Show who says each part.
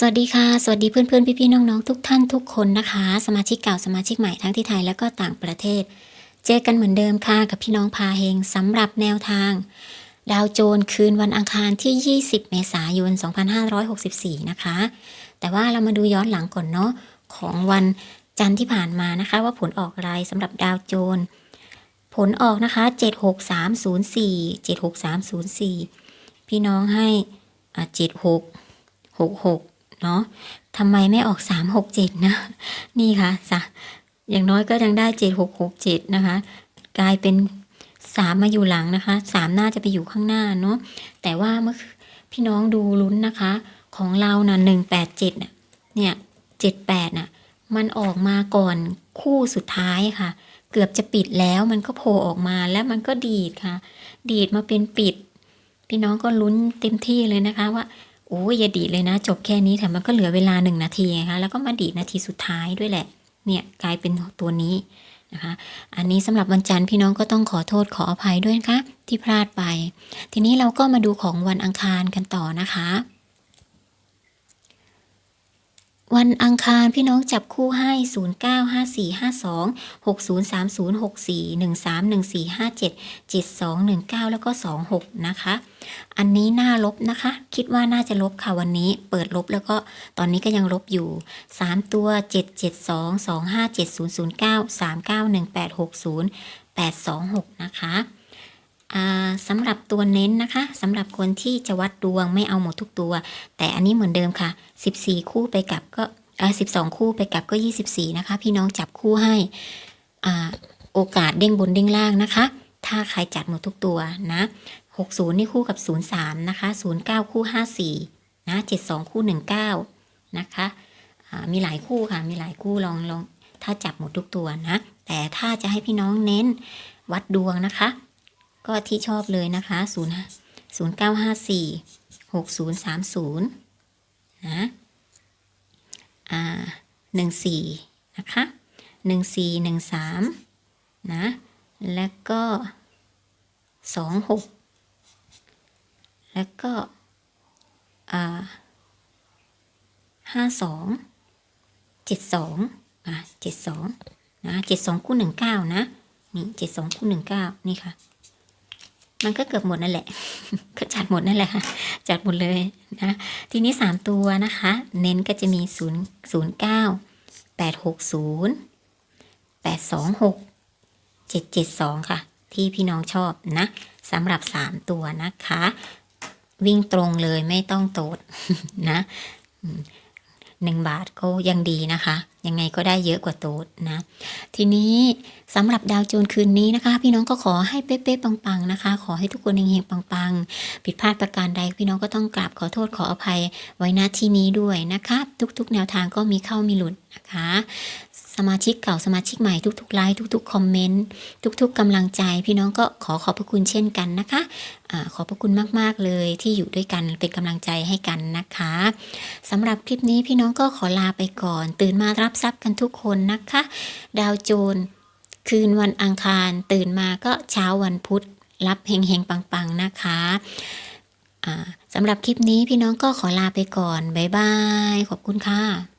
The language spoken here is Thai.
Speaker 1: สวัสดีค่ะ สวัสดีเพื่อนๆพี่ๆน้องๆทุกท่านทุกคนนะคะ สมาชิกเก่าสมาชิกใหม่ทั้งที่ไทยและก็ต่างประเทศ เจอกันเหมือนเดิมค่ะกับพี่น้องพาเฮงสำหรับแนวทาง ดาวโจนคืนวันอังคารที่ 20 เมษายน 2564 นะคะ แต่ว่าเรามาดูย้อนหลังก่อนเนาะของวันจันทร์ที่ผ่านมานะคะ ว่าผลออกอะไรสำหรับดาวโจน ผลออกนะคะ 76304 76304 พี่น้องให้ 76 66 เนาะทำไมไม่ออก367นะ นี่ค่ะสะอย่างน้อยก็ยังได้7667นะคะ กลายเป็น3มาอยู่หลังนะคะ3น่าจะไปอยู่ข้างหน้าเนาะแต่ว่าเมื่อพี่น้องดูลุ้นนะคะ ของเรานะ่ะ187น่ะเนี่ย78น่ะมันออกมาก่อนคู่สุดท้ายค่ะ เกือบจะปิดแล้วมันก็โผล่ออกมาแล้วมันก็ดีดค่ะ ดีดมาเป็นปิด พี่น้องก็ลุ้นเต็มที่เลยนะคะว่า โอ้ยอย่าดีเลยนะ จบแค่นี้แต่มันก็เหลือเวลาหนึ่งนาทีนะคะแล้วก็มาดีนาทีสุดท้ายด้วยแหละ เนี่ยกลายเป็นตัวนี้นะคะ อันนี้สำหรับวันจันทร์พี่น้องก็ต้องขอโทษขออภัยด้วยนะคะที่พลาดไป ทีนี้เราก็มาดูของวันอังคารกันต่อนะคะ วันอังคารพี่น้องจับคู่ให้ 0 9 5 4 5 2 6 0 3 0 6 4 1 3 1 4 5 7 7 2 1 9 แล้วก็ 2 6 นะคะ อันนี้น่าลบนะคะ คิดว่าน่าจะลบค่ะวันนี้เปิดลบแล้วก็ตอนนี้ก็ยังลบอยู่ 3 ตัว 7 7 2 2 5 7 0 0 9 3 9 1 8 6 0 8 2 6 นะคะ สำหรับตัวเน้นนะคะสำหรับคนที่จะวัดดวงไม่เอาหมดทุกตัว แต่อันนี้เหมือนเดิมค่ะ 14 คู่ไปกับก็เออ12คู่ไปกับก็ 24 นะคะ พี่น้องจับคู่ให้อ่าโอกาสเด้งบนเด้งล่างนะคะ ถ้าใครจัดหมดทุกตัวนะ60 นี่คู่กับ 03 นะคะ 09 คู่ 54 นะ 72 คู่ 19 นะคะมีหลายคู่ค่ะ มีหลายคู่ลองลองถ้าจับหมดทุกตัวนะ แต่ถ้าจะให้พี่น้องเน้นวัดดวงนะคะ ก็ที่ชอบเลยนะคะ0 0954 6030นะอ่าหนึ่งสี่นะคะหนึ่งสี่หนึ่งสามนะแล้วก็สองหกแล้วก็อ่าห้าสองเจ็ดสองอะเจ็ดสองนะเจ็ดสองคู่หนึ่งเก้านะนี่เจ็ดสองคู่หนึ่งเก้านี่ค่ะ มันก็เกือบหมดนั่นแหละ ก็จัดหมดนั่นแหละค่ะ จัดหมดเลยนะ ทีนี้ 3 ตัวนะคะ เน้นก็จะมี 0 0 9 8 6 0 8 2 6 7 7 2 ค่ะ ที่พี่น้องชอบนะสำหรับ 3 ตัวนะคะ วิ่งตรงเลยไม่ต้องโตดนะหนึ่งบาทก็ยังดีนะคะ ยังไงก็ได้เยอะกว่าโต๊ดนะ ทีนี้สำหรับดาวโจนคืนนี้นะคะ พี่น้องก็ขอให้เป๊ะๆปังๆนะคะ ขอให้ทุกคนเฮงๆปังๆ ผิดพลาดประการใดพี่น้องก็ต้องกราบขอโทษขออภัยไว้ณที่นี้ด้วยนะคะ ทุกๆ แนวทางก็มีเข้ามีหลุดนะคะ สมาชิกเก่าสมาชิกใหม่ทุกๆไลค์ทุกๆคอมเมนต์ทุกๆกำลังใจ พี่น้องก็ขอขอบพระคุณเช่นกันนะคะอขอบพระคุณมากๆเลยที่อยู่ด้วยกันเป็นกำลังใจให้กันนะคะสำหรับคลิปนี้พี่น้องก็ขอลาไปก่อน ตื่นมารับทรัพย์กันทุกคนนะคะ ดาวโจนคืนวันอังคาร ตื่นมาก็เช้าวันพุธรับเฮงเฮงๆปังๆนะคะสำหรับคลิปนี้พี่น้องก็ขอลาไปก่อน บ๊ายบาย ขอบคุณค่ะ